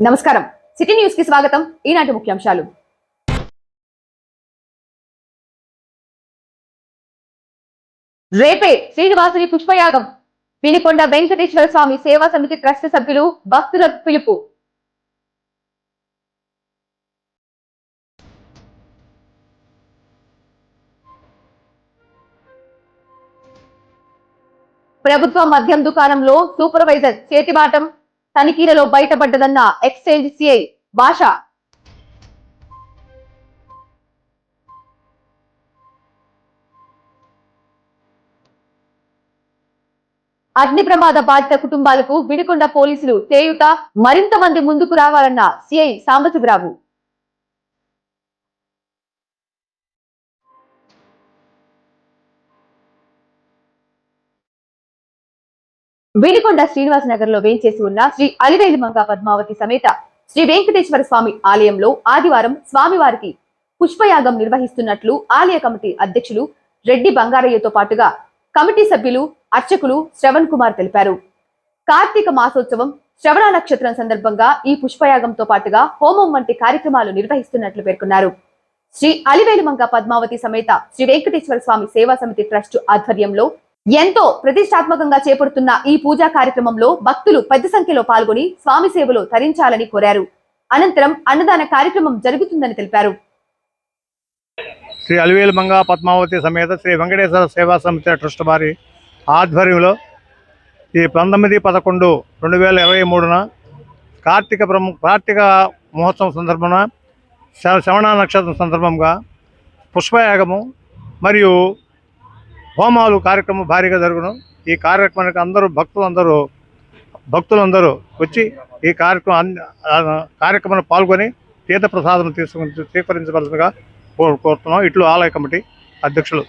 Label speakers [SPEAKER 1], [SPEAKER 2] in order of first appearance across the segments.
[SPEAKER 1] నమస్కారం. సిటీ న్యూస్కి స్వాగతం. ఈనాటి ముఖ్యాంశాలు. రేపే శ్రీనివాసుని పుష్పయాగం. పినికొండ వెంకటేశ్వర స్వామి సేవా సమితి ట్రస్ట్ సభ్యులు భక్తుల పిలుపు. ప్రభుత్వ మద్యం దుకాణంలో సూపర్వైజర్ చేతిబాటం తనిఖీలలో బయటపడ్డదన్న ఎక్స్చేంజ్ సిఐ భాష. అగ్ని ప్రమాద బాధిత కుటుంబాలకు విడికొండ పోలీసులు తేయుట మరింత మంది ముందుకు రావాలన్న సిఐ సాంబశివరావు. వినుకొండ శ్రీనివాస నగర్లో వేంచేసి ఉన్న శ్రీ అలివేలి మంగా పద్మావతి సమేత శ్రీ వెంకటేశ్వర స్వామి ఆలయంలో ఆదివారం స్వామివారికి పుష్పయాగం నిర్వహిస్తున్నట్లు ఆలయ కమిటీ అధ్యక్షులు రెడ్డి బంగారయ్యతో పాటుగా కమిటీ సభ్యులు అర్చకులు శ్రవణ్ కుమార్ తెలిపారు. కార్తీక మాసోత్సవం శ్రవణ నక్షత్రం సందర్భంగా ఈ పుష్పయాగంతో పాటుగా హోమం వంటి కార్యక్రమాలు నిర్వహిస్తున్నట్లు పేర్కొన్నారు. శ్రీ అలివేలుమంగ పద్మావతి సమేత శ్రీ వెంకటేశ్వర స్వామి సేవా సమితి ట్రస్ట్ ఆధ్వర్యంలో ఎంతో ప్రతిష్టాత్మకంగా చేపడుతున్న ఈ పూజా కార్యక్రమంలో భక్తులు పెద్ద సంఖ్యలో పాల్గొని స్వామి సేవలో తరించాలని కోరారు. అనంతరం అన్నదాన కార్యక్రమం జరుగుతుందని తెలిపారు.
[SPEAKER 2] శ్రీ అలివేలు మంగా పద్మావతి సమేత శ్రీ వెంకటేశ్వర సేవా సమితి ట్రస్ట్ వారి ఆధ్వర్యంలో ఈ పంతొమ్మిది పదకొండు రెండు వేల ఇరవై మూడున కార్తీక బ్రహ్మ కార్తీక మహోత్సవం సందర్భమున శ్రవణ నక్షత్రం సందర్భంగా పుష్పయాగము మరియు హోమాలు కార్యక్రమం భారీగా జరుగును. ఈ కార్యక్రమానికి అందరూ భక్తులందరూ భక్తులందరూ వచ్చి ఈ కార్యక్రమం కార్యక్రమంలో పాల్గొని తీర్థ ప్రసాదం తీసుకుని స్వీకరించవలసిందిగా కోరుతున్నాం. ఇట్లు ఆలయ కమిటీ అధ్యక్షులు.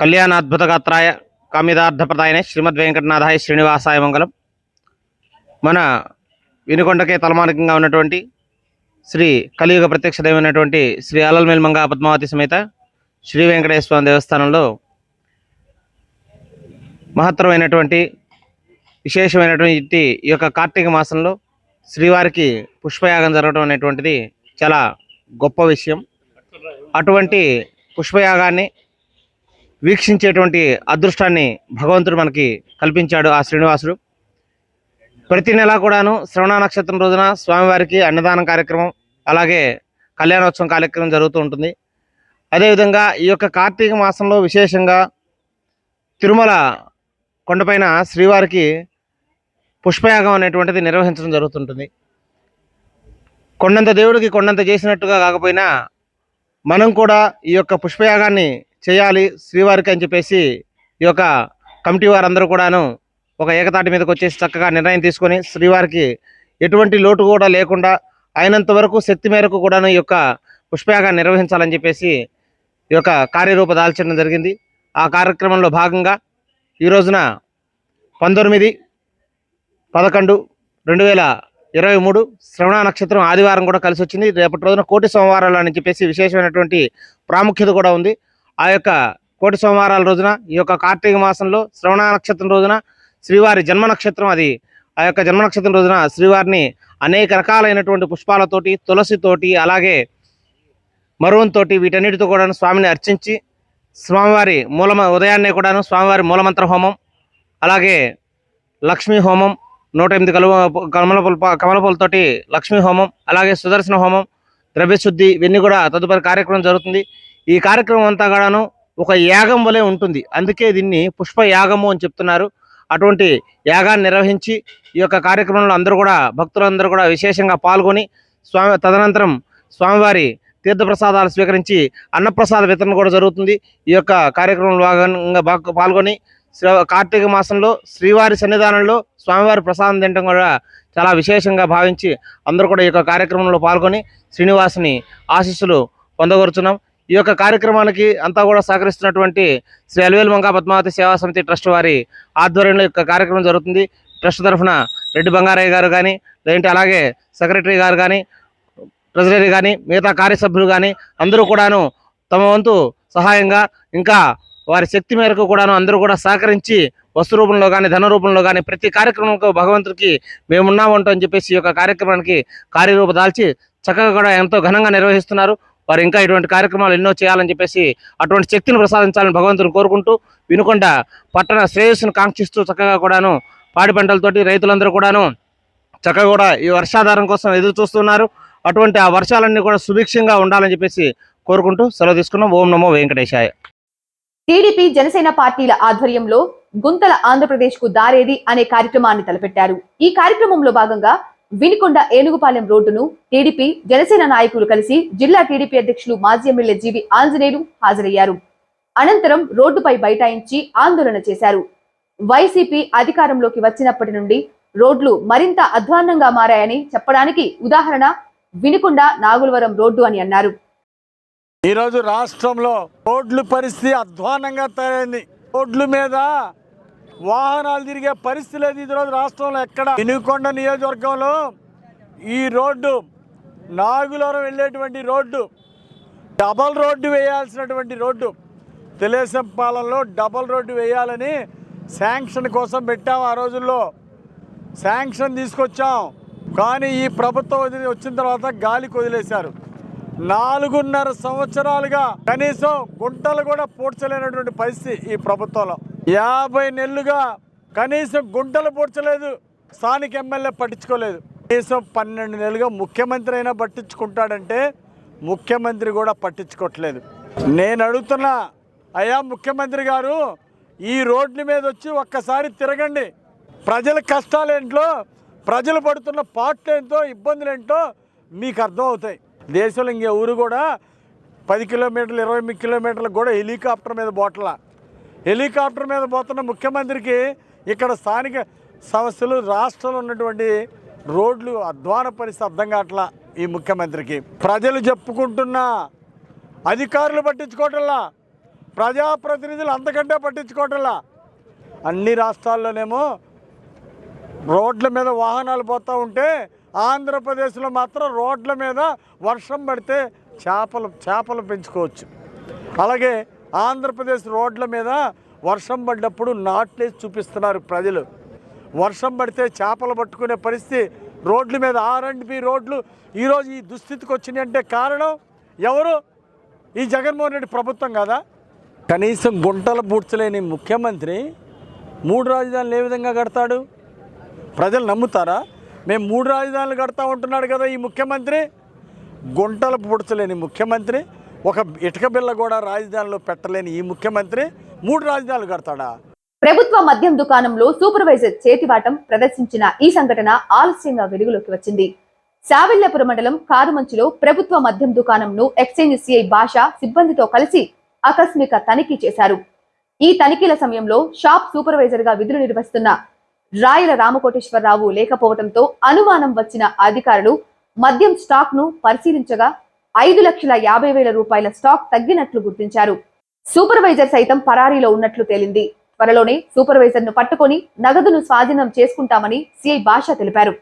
[SPEAKER 3] కళ్యాణాద్భుతగాత్రాయ కామిదార్థప్రదాయన శ్రీమద్ వెంకటనాథాయ శ్రీనివాసాయ మంగళం. మన వినుకొండకే తలమానికంగా ఉన్నటువంటి శ్రీ కలియుగ ప్రత్యక్ష దైవమైనటువంటి శ్రీ అలల్మేల్ మంగా పద్మావతి సమేత శ్రీ వెంకటేశ్వర స్వామి దేవస్థానంలో మహత్తరమైనటువంటి విశేషమైనటువంటి ఈ యొక్క కార్తీక మాసంలో శ్రీవారికి పుష్పయాగం జరగడం అనేటువంటిది చాలా గొప్ప విషయం. అటువంటి పుష్పయాగాన్ని వీక్షించేటువంటి అదృష్టాన్ని భగవంతుడు మనకి కల్పించాడు ఆ శ్రీనివాసుడు. ప్రతి నెల కూడాను శ్రవణ నక్షత్రం రోజున స్వామివారికి అన్నదానం కార్యక్రమం అలాగే కళ్యాణోత్సవం కార్యక్రమం జరుగుతూ ఉంటుంది. అదేవిధంగా ఈ యొక్క కార్తీక మాసంలో విశేషంగా తిరుమల కొండపైన శ్రీవారికి పుష్పయాగం అనేటువంటిది నిర్వహించడం జరుగుతుంటుంది. కొండంత దేవుడికి కొండంత చేసినట్టుగా కాకపోయినా మనం కూడా ఈ యొక్క పుష్పయాగాన్ని చేయాలి శ్రీవారికి అని చెప్పేసి ఈ యొక్క కమిటీ వారందరూ కూడాను ఒక ఏకతాటి మీదకి వచ్చేసి చక్కగా నిర్ణయం తీసుకొని శ్రీవారికి ఎటువంటి లోటు కూడా లేకుండా అయినంత వరకు శక్తి మేరకు కూడాను ఈ యొక్క పుష్పయాగాన్ని నిర్వహించాలని చెప్పేసి ఈ యొక్క కార్యరూప దాల్చడం జరిగింది. ఆ కార్యక్రమంలో భాగంగా ఈ రోజున పంతొమ్మిది పదకొండు రెండు వేల ఇరవై మూడు శ్రవణ నక్షత్రం ఆదివారం కూడా కలిసి వచ్చింది. రేపటి రోజున కోటి సోమవారాలు అని చెప్పేసి విశేషమైనటువంటి ప్రాముఖ్యత కూడా ఉంది. ఆ యొక్క కోటి సోమవారాల రోజున ఈ యొక్క కార్తీక మాసంలో శ్రవణ నక్షత్రం రోజున శ్రీవారి జన్మ నక్షత్రం అది. ఆ యొక్క జన్మ నక్షత్రం రోజున శ్రీవారిని అనేక రకాలైనటువంటి పుష్పాలతోటి తులసితోటి అలాగే మరువంతోటి వీటన్నిటితో కూడాను స్వామిని అర్చించి స్వామివారి మూలమ ఉదయాన్నే కూడాను స్వామివారి మూలమంత్ర హోమం అలాగే లక్ష్మీ హోమం నూట ఎనిమిది కలువ కమల పుల్ప కమల పూలతోటి లక్ష్మీ హోమం అలాగే సుదర్శన హోమం ద్రవ్యశుద్ధి ఇవన్నీ కూడా తదుపరి కార్యక్రమం జరుగుతుంది. ఈ కార్యక్రమం అంతా కూడాను ఒక యాగం వలె ఉంటుంది. అందుకే దీన్ని పుష్ప యాగము అని చెప్తున్నారు. అటువంటి యాగాన్ని నిర్వహించి ఈ యొక్క కార్యక్రమంలో అందరూ కూడా భక్తులందరూ కూడా విశేషంగా పాల్గొని స్వామి తదనంతరం స్వామివారి తీర్థప్రసాదాలు స్వీకరించి అన్నప్రసాద వితరణ కూడా జరుగుతుంది. ఈ యొక్క కార్యక్రమంలో భాగంగా బాగా పాల్గొని కార్తీక మాసంలో శ్రీవారి సన్నిధానంలో స్వామివారి ప్రసాదం తినడం కూడా చాలా విశేషంగా భావించి అందరూ కూడా ఈ యొక్క కార్యక్రమంలో పాల్గొని శ్రీనివాసుని ఆశీస్సులు పొందగోరుచున్నాం. ఈ యొక్క కార్యక్రమానికి అంతా కూడా సహకరిస్తున్నటువంటి శ్రీ అలివేలు మంగా పద్మావతి సేవా సమితి ట్రస్ట్ వారి ఆధ్వర్యంలో ఈ యొక్క కార్యక్రమం జరుగుతుంది. ట్రస్ట్ తరఫున రెడ్డి బంగారయ్య గారు కానీ లేదంటే అలాగే సెక్రటరీ గారు కానీ ట్రెజరీ కానీ మిగతా కార్యసభ్యులు కానీ అందరూ కూడాను తమ వంతు సహాయంగా ఇంకా వారి శక్తి మేరకు కూడాను అందరూ కూడా సహకరించి వస్తు రూపంలో కానీ ధన రూపంలో కానీ ప్రతి కార్యక్రమంలో భగవంతుడికి మేమున్నామంటూ అని చెప్పేసి ఈ యొక్క కార్యక్రమానికి కార్యరూప దాల్చి చక్కగా కూడా ఎంతో ఘనంగా నిర్వహిస్తున్నారు. వారు ఇంకా ఇటువంటి కార్యక్రమాలు ఎన్నో చేయాలని చెప్పేసి అటువంటి శక్తిని ప్రసాదించాలని భగవంతుని కోరుకుంటూ వినుకొండ పట్టణ శ్రేయస్సును కాంక్షిస్తూ చక్కగా కూడాను పాడి పంటలతోటి రైతులందరూ కూడాను చక్కగా కూడా ఈ వర్షాధారం కోసం ఎదురు చూస్తున్నారు అటువంటి ఆ వర్షాలన్నీ కూడా సుభిక్షంగా ఉండాలని చెప్పేసి కోరుకుంటూ సెలవు తీసుకున్నాం. ఓం నమో వెంకటేశాయ.
[SPEAKER 1] టీడీపీ జనసేన పార్టీల ఆధ్వర్యంలో గుంతల ఆంధ్రప్రదేశ్కు దారేది అనే కార్యక్రమాన్ని తలపెట్టారు. ఈ కార్యక్రమంలో భాగంగా వినికొండ ఏనుగుపాలెం రోడ్డును టీడీపీ జనసేన నాయకులు కలిసి జిల్లా టీడీపీ అధ్యక్షులు మాజీ ఎమ్మెల్యే జీవి ఆంజనేయులు హాజరయ్యారు. అనంతరం రోడ్డుపై బైఠాయించి ఆందోళన చేశారు. వైసీపీ అధికారంలోకి వచ్చినప్పటి నుండి రోడ్లు మరింత అధ్వాన్నంగా మారాయని చెప్పడానికి ఉదాహరణ వినుకొండ నాగులవరం రోడ్డు అని అన్నారు.
[SPEAKER 4] ఈరోజు రాష్ట్రంలో రోడ్ల పరిస్థితి అధ్వానంగా తయారైంది. రోడ్ల మీద వాహనాలు తిరిగే పరిస్థితి లేదు ఈరోజు రాష్ట్రంలో ఎక్కడ. వినుకొండ నియోజకవర్గంలో ఈ రోడ్డు నాగులవరం వెళ్ళేటువంటి రోడ్డు డబల్ రోడ్డు వేయాల్సినటువంటి రోడ్డు తెలుగుదేశం పాలనలో డబల్ రోడ్డు వేయాలని శాంక్షన్ కోసం పెట్టాం ఆ రోజుల్లో. శాంక్షన్ తీసుకొచ్చాం. కానీ ఈ ప్రభుత్వం వదిలి వచ్చిన తర్వాత గాలికి వదిలేశారు నాలుగున్నర సంవత్సరాలుగా కనీసం గుంటలు కూడా పూడ్చలేనటువంటి పరిస్థితి ఈ ప్రభుత్వంలో. యాభై నెలలుగా కనీసం గుంటలు పూడ్చలేదు స్థానిక ఎమ్మెల్యే పట్టించుకోలేదు. కనీసం పన్నెండు నెలలుగా ముఖ్యమంత్రి అయినా పట్టించుకుంటాడంటే ముఖ్యమంత్రి కూడా పట్టించుకోవట్లేదు. నేను అడుగుతున్నా అయ్యా ముఖ్యమంత్రి గారు ఈ రోడ్ల మీద వచ్చి ఒక్కసారి తిరగండి. ప్రజల కష్టాలేంటో ప్రజలు పడుతున్న పాటలు ఇబ్బందులేంటో ఇబ్బందులు ఏంటో మీకు అర్థమవుతాయి. దేశంలో ఇంకే ఊరు కూడా పది కిలోమీటర్లు ఇరవై ఎనిమిది కిలోమీటర్లకు కూడా హెలికాప్టర్ మీద పోట్ల హెలికాప్టర్ మీద పోతున్న ముఖ్యమంత్రికి ఇక్కడ స్థానిక సమస్యలు రాష్ట్రంలో ఉన్నటువంటి రోడ్లు అధ్వాన పరిస్థితి అర్థం కావట్లా ఈ ముఖ్యమంత్రికి. ప్రజలు చెప్పుకుంటున్న అధికారులు పట్టించుకోవటంలా ప్రజాప్రతినిధులు అంతకంటే పట్టించుకోవటంలా. అన్ని రాష్ట్రాల్లోనేమో రోడ్ల మీద వాహనాలు పోతూ ఉంటే ఆంధ్రప్రదేశ్లో మాత్రం రోడ్ల మీద వర్షం పడితే చేపలు చేపలు పెంచుకోవచ్చు. అలాగే ఆంధ్రప్రదేశ్ రోడ్ల మీద వర్షం పడ్డప్పుడు నాట్లేసి చూపిస్తున్నారు ప్రజలు. వర్షం పడితే చేపలు పట్టుకునే పరిస్థితి రోడ్ల మీద ఆర్ అండ్ బి రోడ్లు ఈరోజు ఈ దుస్థితికి వచ్చినాయి అంటే కారణం ఎవరు? ఈ జగన్మోహన్ రెడ్డి ప్రభుత్వం కదా? కనీసం గుంటలు పూడ్చలేని ముఖ్యమంత్రి మూడు రాజధానులు ఏ విధంగా కడతాడు? ప్రజలు నమ్ముతారా? మేము మూడు రాజధానులు కడతా ఉంటున్నాడు కదా ఈ ముఖ్యమంత్రి. గుంటలు పూడ్చలేని ముఖ్యమంత్రి. ఒక ఇటుక బిల్ల కూడా రాజధానిలో పెట్టలేని ఈ ముఖ్యమంత్రి. మూడు రాజధానులు కడతాడా?
[SPEAKER 1] ప్రభుత్వ మద్యం దుకాణంలో సూపర్వైజర్ చేతివాటం ప్రదర్శించిన ఈ సంఘటన ఆలస్యంగా వెలుగులోకి వచ్చింది. శావిల్యపురం మండలం కారుమంచిలో ప్రభుత్వ మద్యం దుకాణంను ఎక్స్చేంజ్ సిఐ భాష సిబ్బందితో కలిసి ఆకస్మిక తనిఖీ చేశారు. ఈ తనిఖీల సమయంలో షాప్ సూపర్వైజర్గా విధులు నిర్వహిస్తున్న రాయల రామకోటేశ్వరరావు లేకపోవడంతో అనుమానం వచ్చిన అధికారులు మద్యం స్టాక్ను పరిశీలించగా ఐదు లక్షల యాభై వేల రూపాయల స్టాక్ తగ్గినట్లు గుర్తించారు. సూపర్వైజర్ సైతం పరారీలో ఉన్నట్లు తేలింది. త్వరలోనే సూపర్వైజర్ను పట్టుకొని నగదును స్వాధీనం చేసుకుంటామని సిఐ భాష తెలిపారు.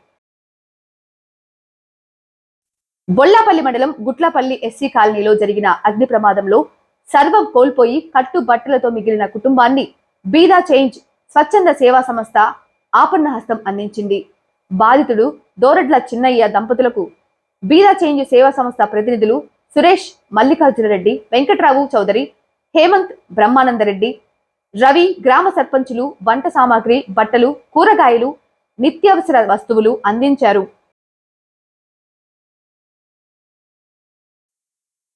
[SPEAKER 1] బొల్లాపల్లి మండలం గుట్లపల్లి ఎస్సీ కాలనీలో జరిగిన అగ్ని ప్రమాదంలో సర్వం కోల్పోయి కట్టు బట్టలతో మిగిలిన కుటుంబాన్ని బీదా చేంజ్ స్వచ్ఛంద సేవా సంస్థ ఆపన్నహస్తం అందించింది. బాధితుడు దోరడ్ల చిన్నయ్య దంపతులకు బీదా చేంజ్ సేవా సంస్థ ప్రతినిధులు సురేష్ మల్లికార్జున రెడ్డి వెంకట్రావు చౌదరి హేమంత్ బ్రహ్మానందరెడ్డి రవి గ్రామ సర్పంచులు వంట సామాగ్రి బట్టలు కూరగాయలు నిత్యావసర వస్తువులు అందించారు.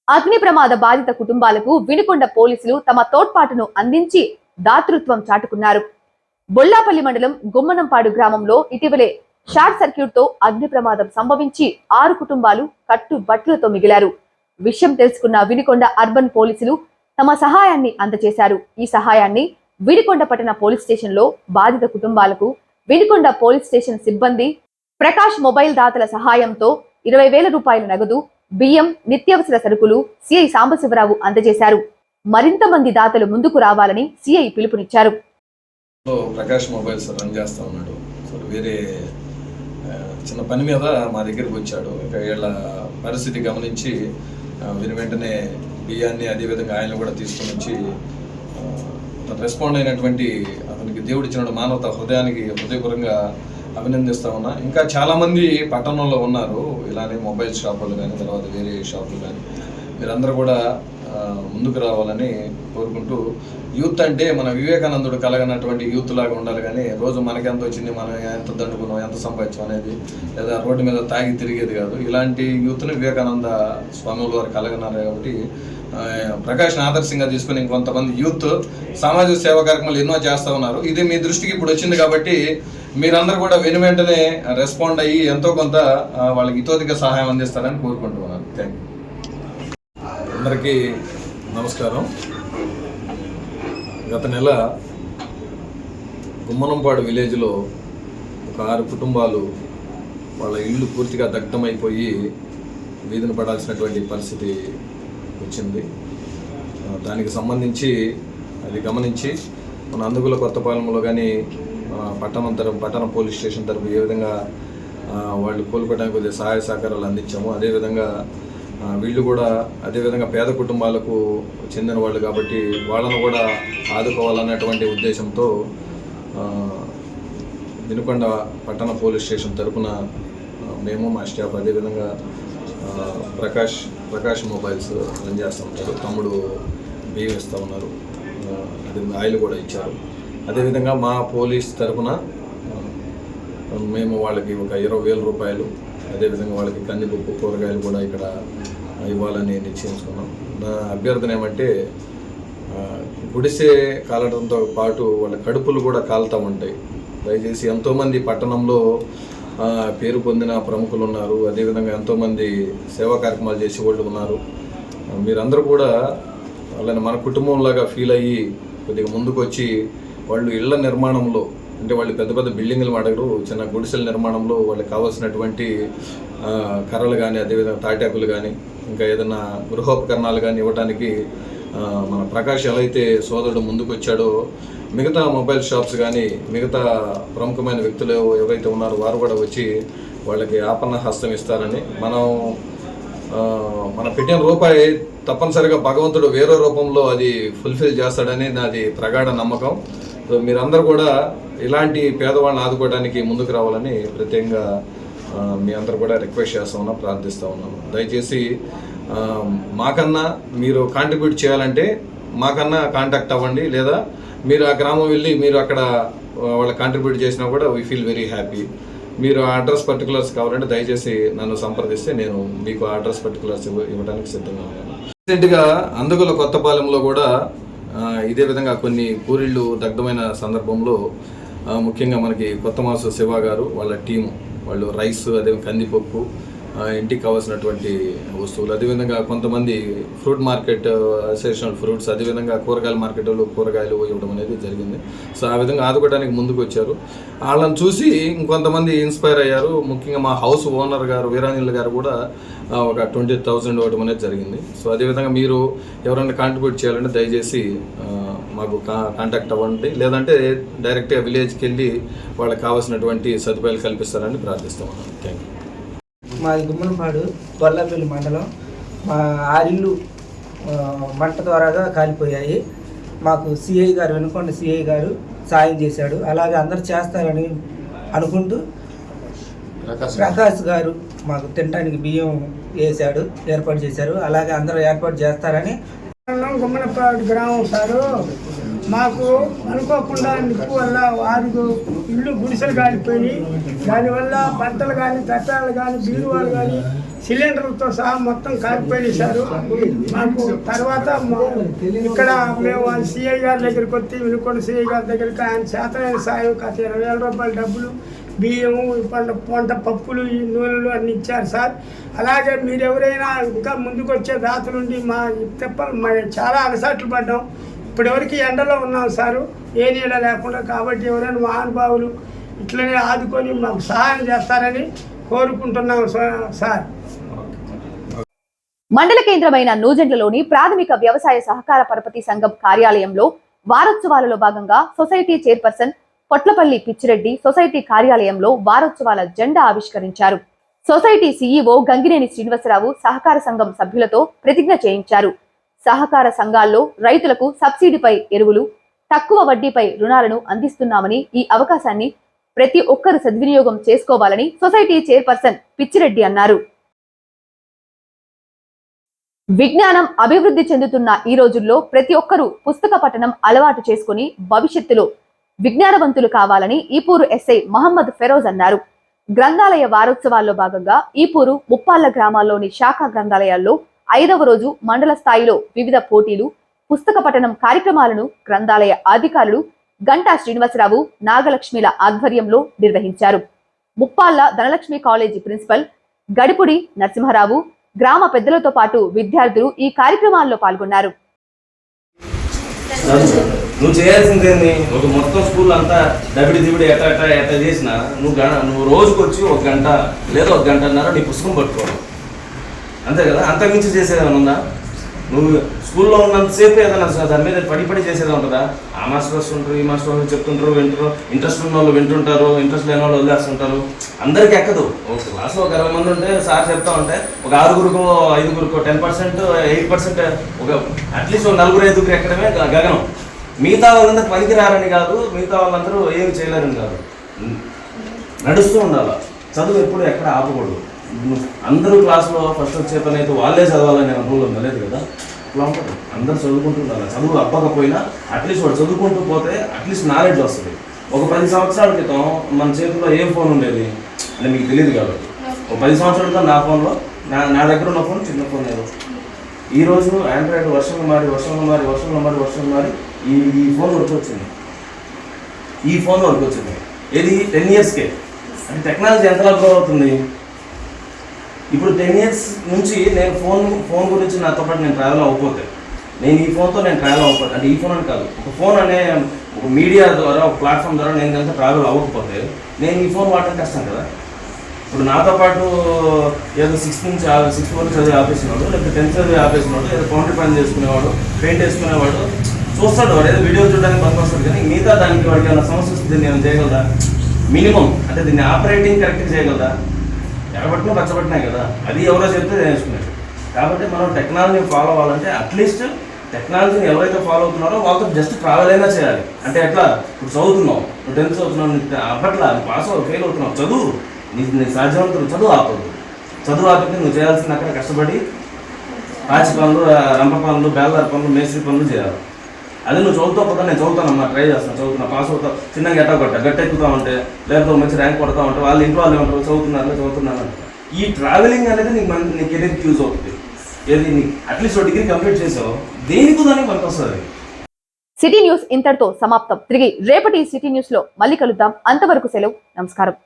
[SPEAKER 1] అగ్ని ప్రమాద బాధిత కుటుంబాలకు వినుకొండ పోలీసులు తమ తోడ్పాటును అందించి దాతృత్వం చాటుకున్నారు. బొల్లాపల్లి మండలం గుమ్మనంపాడు గ్రామంలో ఇటీవలే షార్ట్ సర్క్యూట్తో అగ్ని ప్రమాదం సంభవించి ఆరు కుటుంబాలు కట్టు బట్టలతో మిగిలారు. విషయం తెలుసుకున్న వినికొండ అర్బన్ పోలీసులు తమ సహాయాన్ని అందజేశారు. ఈ సహాయాన్ని వినికొండ పట్టణ పోలీస్ స్టేషన్లో బాధిత కుటుంబాలకు వినికొండ పోలీస్ స్టేషన్ సిబ్బంది ప్రకాష్ మొబైల్ దాతల సహాయంతో ఇరవై వేల రూపాయల నగదు బియ్యం నిత్యావసర సరుకులు సిఐ సాంబశివరావు అందజేశారు. మరింత మంది దాతలు ముందుకు రావాలని సిఐ పిలుపునిచ్చారు.
[SPEAKER 5] ప్రకాష్ మొబైల్స్ రన్ చేస్తూ ఉన్నాడు. సో వేరే చిన్న పని మీద మా దగ్గరికి వచ్చాడు. ఇంకా వీళ్ళ పరిస్థితి గమనించి వీరి వెంటనే బియ్యాన్ని అదేవిధంగా ఆయన కూడా తీసుకుని వచ్చి రెస్పాండ్ అయినటువంటి అతనికి దేవుడు ఇచ్చిన మానవత హృదయానికి హృదయపూర్వకంగా అభినందిస్తా ఉన్నా. ఇంకా చాలామంది పట్టణంలో ఉన్నారు. ఇలానే మొబైల్ షాపులు కానీ తర్వాత వేరే షాపులు కానీ. మీరందరూ కూడా ముందుకు రావాలని కోరుకుంటూ యూత్ అంటే మన వివేకానందుడు కలగనటువంటి యూత్ లాగా ఉండాలి కానీ రోజు మనకి ఎంత వచ్చింది మనం ఎంత దండుకున్నాం ఎంత సంపాదించాం అనేది లేదా రోడ్డు మీద తాగి తిరిగేది కాదు. ఇలాంటి యూత్ని వివేకానంద స్వాముల వారు కలగన్నారు కాబట్టి ఆ, ప్రకాష్ని ఆదర్శంగా తీసుకుని ఇంకొంతమంది యూత్ సామాజిక సేవా కార్యక్రమాలు ఎన్నో చేస్తూ ఉన్నారు. ఇది మీ దృష్టికి ఇప్పుడు వచ్చింది కాబట్టి మీరందరూ కూడా వెను వెంటనే రెస్పాండ్ అయ్యి ఎంతో కొంత వాళ్ళకి ఇతోదిక సహాయం అందిస్తారని కోరుకుంటున్నాను థ్యాంక్ యూ అందరికీ నమస్కారం. గత నెల గుమ్మనంపాడు విలేజ్లో ఒక ఆరు కుటుంబాలు వాళ్ళ ఇల్లు పూర్తిగా దగ్ధమైపోయి వీధిన పడాల్సినటువంటి పరిస్థితి వచ్చింది. దానికి సంబంధించి అది గమనించి మన అందుగుల కొత్తపాలెంలో కానీ పట్టణం తరపు పట్టణ పోలీస్ స్టేషన్ తరపు ఏ విధంగా వాళ్ళు కోలుకోవడానికి కొద్దిగా సహాయ సహకారాలు అందించాము అదేవిధంగా వీళ్ళు కూడా అదేవిధంగా పేద కుటుంబాలకు చెందిన వాళ్ళు కాబట్టి వాళ్ళను కూడా ఆదుకోవాలన్నటువంటి ఉద్దేశంతో ఆ, వినుకొండ పట్టణ పోలీస్ స్టేషన్ తరఫున మేము మా స్టాఫ్ అదేవిధంగా ప్రకాష్ ప్రకాష్ మొబైల్స్ పనిచేస్తూ ఉంటారు తమ్ముడు బియ్యం ఇస్తూ ఉన్నారు. అదే ఆయిల్ కూడా ఇచ్చారు. అదేవిధంగా మా పోలీస్ తరఫున మేము వాళ్ళకి ఒక ఇరవై వేల రూపాయలు అదేవిధంగా వాళ్ళకి కందిపప్పు కూరగాయలు కూడా ఇక్కడ ఇవ్వాలని నిశ్చయించుకున్నాం. నా అభ్యర్థన ఏమంటే గుడిసే గుడిసె కాలడంతో పాటు వాళ్ళ కడుపులు కూడా కాలుతూ ఉంటాయి. దయచేసి ఎంతోమంది పట్టణంలో పేరు పొందిన ప్రముఖులు ఉన్నారు. అదేవిధంగా ఎంతోమంది సేవా కార్యక్రమాలు చేసే వాళ్ళు ఉన్నారు. మీరందరూ కూడా వాళ్ళని మన కుటుంబంలాగా ఫీల్ అయ్యి కొద్దిగా ముందుకు వచ్చి వాళ్ళు ఇళ్ళ నిర్మాణంలో అంటే వాళ్ళు పెద్ద పెద్ద బిల్డింగ్లు అడగరు చిన్న గుడిసెల నిర్మాణంలో వాళ్ళకి కావాల్సినటువంటి కర్రలు కానీ అదేవిధంగా తాటాకులు కానీ ఇంకా ఏదైనా గృహోపకరణాలు కానీ ఇవ్వడానికి మన ప్రకాష్ ఎలా అయితే సోదరుడు ముందుకు వచ్చాడో మిగతా మొబైల్ షాప్స్ కానీ మిగతా ప్రముఖమైన వ్యక్తులు ఎవరైతే ఉన్నారో వారు కూడా వచ్చి వాళ్ళకి ఆపన్న హస్తం ఇస్తారని. మనం మన పెట్టిన రూపాయి తప్పనిసరిగా భగవంతుడు వేరే రూపంలో అది ఫుల్ఫిల్ చేస్తాడని నాది ప్రగాఢ నమ్మకం. సో మీరందరూ కూడా ఇలాంటి పేదవాళ్ళని ఆదుకోవడానికి ముందుకు రావాలని ప్రత్యేకంగా మీ అందరు కూడా రిక్వెస్ట్ చేస్తా ఉన్నాం ప్రార్థిస్తూ ఉన్నాను దయచేసి మాకన్నా మీరు కాంట్రిబ్యూట్ చేయాలంటే మాకన్నా కాంటాక్ట్ అవ్వండి లేదా మీరు ఆ గ్రామం వెళ్ళి మీరు అక్కడ వాళ్ళు కాంట్రిబ్యూట్ చేసినా కూడా వీ ఫీల్ వెరీ హ్యాపీ మీరు ఆ అడ్రస్ పర్టికులర్స్ కావాలంటే దయచేసి నన్ను సంప్రదిస్తే నేను మీకు ఆ అడ్రస్ పర్టికులర్స్ ఇవ్వడానికి సిద్ధంగా ఉన్నాను. రీసెంట్గా అందుగుల కొత్తపాలెంలో కూడా ఇదే విధంగా కొన్ని పూరిళ్ళు దగ్ధమైన సందర్భంలో ముఖ్యంగా మనకి కొత్త మాసు శివ గారు వాళ్ళ టీము వాళ్ళు రైస్ అదే కందిపప్పు ఇంటికి కావాల్సినటువంటి వస్తువులు. అదేవిధంగా కొంతమంది ఫ్రూట్ మార్కెట్ అసోసియేషన్ ఫ్రూట్స్ అదేవిధంగా కూరగాయల మార్కెట్లో కూరగాయలు ఇవ్వడం అనేది జరిగింది. సో ఆ విధంగా ఆదుకోవడానికి ముందుకు వచ్చారు. వాళ్ళని చూసి ఇంకొంతమంది ఇన్స్పైర్ అయ్యారు. ముఖ్యంగా మా హౌస్ ఓనర్ గారు వీరాంజలి గారు కూడా ఒక ట్వంటీ థౌజండ్ ఇవ్వడం అనేది జరిగింది. సో అదేవిధంగా మీరు ఎవరైనా కాంట్రిబ్యూట్ చేయాలంటే దయచేసి మాకు కా కాంటాక్ట్ అవ్వండి. లేదంటే డైరెక్ట్గా విలేజ్కి వెళ్ళి వాళ్ళకి కావాల్సినటువంటి సదుపాయాలు కల్పిస్తారని ప్రార్థిస్తాం థ్యాంక్ యూ
[SPEAKER 6] మాది గుమ్మనపాడు గొల్లపల్లి మండలం మా ఆరిల్లు మంట ద్వారాగా కాలిపోయాయి. మాకు సిఐ గారు వెనుకొండ సిఐ గారు సాయం చేశాడు. అలాగే అందరు చేస్తారని అనుకుంటూ ప్రకాష్ గారు మాకు తినడానికి బియ్యం వేశాడు ఏర్పాటు చేశారు. అలాగే అందరూ ఏర్పాటు చేస్తారని
[SPEAKER 7] గుమ్మనపాడు గ్రామం సారు. మాకు అనుకోకుండా నిప్పు వల్ల వారికి ఇల్లు గుడిసెలు కాలిపోయి దానివల్ల బట్టలు కానీ చట్టాలు కానీ బీరువాలు కానీ సిలిండర్తో సహా మొత్తం కాలిపోయి సారు. మాకు తర్వాత మా- ఇక్కడ మేము సిఐ గారి దగ్గరికి వచ్చి వినుకొండ సిఐ గారి దగ్గరికి ఆయన చేతనైన సాయం కాస్త ఇరవై వేల రూపాయల డబ్బులు బియ్యము పంట పంట పప్పులు ఈ నూనెలు అన్ని ఇచ్చారు సార్. అలాగే మీరు ఎవరైనా ఇంకా ముందుకు వచ్చే దాతలుండి మా తెప్ప మా చాలా అలసాట్లు పడ్డాం. ఇప్పటివరకు ఎండలో ఉన్నాం సారు. ఏ నీడ లేకుండా కాబట్టి ఎవరైనా మహానుభావులు ఇట్లనే ఆదుకొని మాకు సహాయం చేస్తారని కోరుకుంటున్నాం సార్.
[SPEAKER 1] మండల కేంద్రమైన నూజెండ్లలోని ప్రాథమిక వ్యవసాయ సహకార పరపతి సంఘం కార్యాలయంలో వారోత్సవాలలో భాగంగా society chairperson Potlapalli Pichireddy society కార్యాలయంలో వారోత్సవాల జెండా ఆవిష్కరించారు. సొసైటీ సీఈఓ గంగినేని శ్రీనివాసరావు సహకార సంఘం సభ్యులతో ప్రతిజ్ఞ చేయించారు. సహకార సంఘాల్లో రైతులకు సబ్సిడీపై ఎరువులు తక్కువ వడ్డీపై రుణాలను అందిస్తున్నామని ఈ అవకాశాన్ని ప్రతి ఒక్కరు సద్వినియోగం చేసుకోవాలని సొసైటీ చైర్పర్సన్ పిచ్చిరెడ్డి అన్నారు. విజ్ఞానం అభివృద్ధి చెందుతున్న ఈ రోజుల్లో ప్రతి ఒక్కరూ పుస్తక పఠనం అలవాటు చేసుకుని భవిష్యత్తులో విజ్ఞానవంతులు కావాలని ఈపూరు ఎస్ఐ మహమ్మద్ ఫెరోజ్ అన్నారు. గ్రంథాలయ వారోత్సవాల్లో భాగంగా ఈపూరు ముప్పాళ్ళ గ్రామాల్లోని శాఖ గ్రంథాలయాల్లో ఐదవ రోజు మండల స్థాయిలో వివిధ పోటీలు పుస్తక పఠనం కార్యక్రమాలను గ్రంథాలయ అధికారులు గంటా శ్రీనివాసరావు నాగలక్ష్మిల ఆధ్వర్యంలో నిర్వహించారు. ముప్పాళ్ళ ధనలక్ష్మి కాలేజీ ప్రిన్సిపల్ గడిపుడి నరసింహారావు గ్రామ పెద్దలతో పాటు విద్యార్థులు ఈ కార్యక్రమాల్లో పాల్గొన్నారు.
[SPEAKER 8] నువ్వు చేయాల్సింది ఏంది ఒక మొత్తం స్కూల్ అంతా దబిడి దిబిడి ఎట ఎట ఎట చేసినా నువ్వు నువ్వు రోజుకొచ్చి ఒక గంట లేదా ఒక గంటన్నర నీ పుస్తకం పట్టుకోవాలి. అంతే కదా? అంతకుమించి చేసేది ఏమైనా ఉందా? నువ్వు స్కూల్లో ఉన్నంతసేపు ఏదైనా దాని మీద పడి పడి చేసేది ఉంటుందా? ఆ మాస్టర్ వస్తుంటారు ఈ మాస్టర్ వాళ్ళు చెప్తుంటారు వింటారు ఇంట్రెస్ట్ ఉన్న వాళ్ళు వింటుంటారు ఇంట్రెస్ట్ లేని వాళ్ళు వదిలేస్తుంటారు. అందరికీ ఎక్కదు. ఒక క్లాస్లో ఒక ఇరవై మంది ఉంటే సార్ చెప్తా ఉంటే ఒక ఆరుగురుకో ఐదుగురుకో టెన్ పర్సెంట్ ఎయిట్ పర్సెంట్ ఒక అట్లీస్ట్ ఒక నలుగురు ఐదుగురు ఎక్కడమే గగనం. మిగతా వాళ్ళందరూ పనికి రారని కాదు మిగతా వాళ్ళందరూ ఏమి చేయలేరని కాదు. నడుస్తూ ఉండాలి. చదువు ఎప్పుడు ఎక్కడ ఆపకూడదు. అందరూ క్లాస్లో ఫస్ట్ వచ్చే పని అయితే వాళ్ళే చదవాలనే అనుభవం లేదు కదా. అట్లా ఉంటుంది. అందరూ చదువుకుంటున్నారు చదువు అప్పకపోయినా అట్లీస్ట్ వాడు చదువుకుంటూ పోతే అట్లీస్ట్ నాలెడ్జ్ వస్తుంది. ఒక పది సంవత్సరాల క్రితం మన చేతిలో ఏం ఫోన్ ఉండేది? అంటే మీకు తెలియదు కాబట్టి. ఒక పది సంవత్సరాల క్రితం నా ఫోన్లో నా నా దగ్గర ఉన్న ఫోన్ చిన్న ఫోన్ లేదు ఈ రోజు ఆండ్రాయిడ్ వర్షంలో మారి వర్షంలో మారి వర్షంలో మారి వర్షంలో మారి ఈ ఈ ఫోన్ వరకు వచ్చింది. ఈ ఫోన్ వరకు వచ్చింది. ఇది టెన్ ఇయర్స్కే అంటే టెక్నాలజీ ఎంతలా గ్రో అవుతుంది ఇప్పుడు టెన్ ఇయర్స్ నుంచి నేను ఫోన్ ఫోన్ గురించి నాతో పాటు నేను ట్రావెల్ అవ్వకపోతే నేను ఈ ఫోన్తో నేను ట్రావెల్ అవ్వకపోతే అంటే ఈ ఫోన్ అని కాదు ఒక ఫోన్ అనే ఒక మీడియా ద్వారా ఒక ప్లాట్ఫామ్ ద్వారా నేను కనుక ట్రావెల్ అవ్వకపోతే నేను ఈ ఫోన్ వాడటం కష్టం కదా? ఇప్పుడు నాతో పాటు ఏదో సిక్స్త్ నుంచి సిక్స్త్ వరకు చదివి ఆపేసినాడు లేకపోతే టెన్త్ చదివి ఆపేసినాడు ఏదో కౌంటర్ పని చేసుకునేవాడు పెయింట్ వేసుకునేవాడు చూస్తాడు వాడు ఏదో వీడియో చూడడానికి పనికొస్తాడు కానీ మిగతా దానికి వాడికి ఏమైనా సమస్య వస్తే నేను చేయగలదా? మినిమం అంటే దీన్ని ఆపరేటింగ్ కరెక్ట్గా చేయగలదా? ఎడబట్టినా రచ్చబట్టినాయి కదా అది ఎవరో చెప్తే నేర్చుకునేది కాబట్టి మనం టెక్నాలజీని ఫాలో అవ్వాలంటే అట్లీస్ట్ టెక్నాలజీని ఎవరైతే ఫాలో అవుతున్నారో వాళ్ళతో జస్ట్ ట్రావెల్ అయినా చేయాలి. అంటే ఎట్లా? ఇప్పుడు చదువుతున్నావు నువ్వు టెన్త్ చదువుతున్నావు నీకు అప్పట్లా పాస్ అవ్వ ఫెయిల్ అవుతున్నావు చదువు. నీకు నీకు సాధ్యమంతుడు చదువు ఆపదు చదువు ఆపితే నువ్వు చేయాల్సింది అక్కడ కష్టపడి పాచి పనులు రంప పనులు బేల్దారి పనులు మేస్త్రి పనులు చేయాలి. అది నువ్వు చదువుతావు పోతా నేను చదువుతానమ్మా ట్రై చేస్తాను చదువుతున్నా పాస్ అవుతా చిన్నగా ఎట్టా కొట్టా గట్టెక్కుతా ఉంటే లేకపోతే మంచి ర్యాంక్ కొడతా ఉంటే వాళ్ళు ఇంట్లో వాళ్ళు ఉంటారు చదువుతున్నారు చదువుతున్నారు ఈ ట్రావెలింగ్ అనేది నీకు మన నీ కెరీర్కి యూజ్ అవుతుంది? ఏది అట్లీస్ట్ డిగ్రీ కంప్లీట్ చేసావు దేనికి దానికి మనకు వస్తుంది
[SPEAKER 1] సిటీ న్యూస్ ఇంతటితో సమాప్తం. తిరిగి రేపటి సిటీ న్యూస్లో మళ్ళీ కలుద్దాం. అంతవరకు సెలవు. నమస్కారం.